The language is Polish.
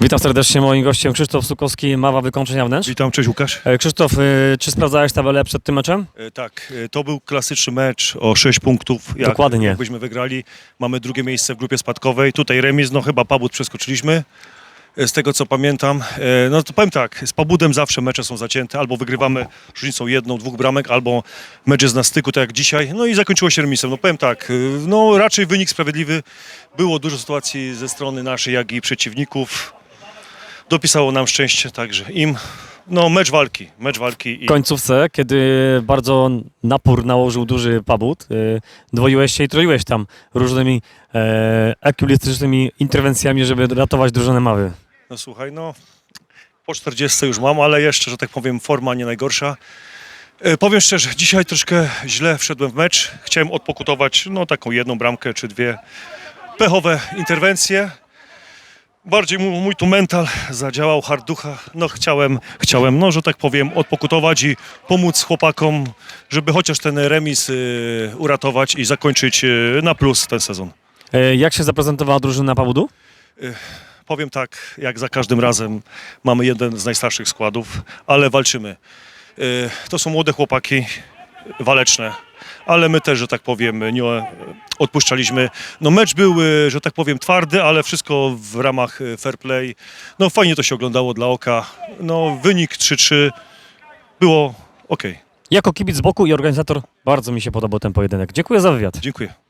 Witam serdecznie, moim gościem Krzysztof Sukowski, Mawa Wykończenia Wnętrz. Witam, cześć Łukasz. E, Krzysztof, e, czy sprawdzałeś tabelę przed tym meczem? E, Tak, e, to był klasyczny mecz o 6 punktów. Jak, Dokładnie. Jakbyśmy wygrali, mamy drugie miejsce w grupie spadkowej. Tutaj remis, no chyba Pabud przeskoczyliśmy. E, Z tego co pamiętam, E, no to powiem tak, z Pabudem zawsze mecze są zacięte, albo wygrywamy różnicą jedną, dwóch bramek, albo mecz jest na styku, tak jak dzisiaj, no i zakończyło się remisem. No powiem tak, e, no raczej wynik sprawiedliwy, było dużo sytuacji ze strony naszej, jak i przeciwników. Dopisało nam szczęście, także im, no mecz walki, mecz walki. W I... końcówce, kiedy bardzo napór nałożył duży pabut, e, dwoiłeś się i troiłeś tam różnymi e, ekwilibrystycznymi interwencjami, żeby ratować drużynę Mawy. No słuchaj, no po 40 już mam, ale jeszcze, że tak powiem, forma nie najgorsza. E, powiem szczerze, dzisiaj troszkę źle wszedłem w mecz. Chciałem odpokutować no taką jedną bramkę czy dwie pechowe interwencje. Bardziej mój, mój tu mental zadziałał, hard ducha. No chciałem, chciałem, no że tak powiem, odpokutować i pomóc chłopakom, żeby chociaż ten remis y, uratować i zakończyć y, na plus ten sezon. E, jak się zaprezentowała drużyna Pabudu? Powiem tak, jak za każdym razem mamy jeden z najstarszych składów, ale walczymy. Y, To są młode chłopaki, waleczne, ale my też, że tak powiem, nie odpuszczaliśmy. No mecz był, y, że tak powiem, twardy, ale wszystko w ramach y, fair play. No fajnie to się oglądało dla oka. No wynik 3-3 było ok. Jako kibic z boku i organizator bardzo mi się podobał ten pojedynek. Dziękuję za wywiad. Dziękuję.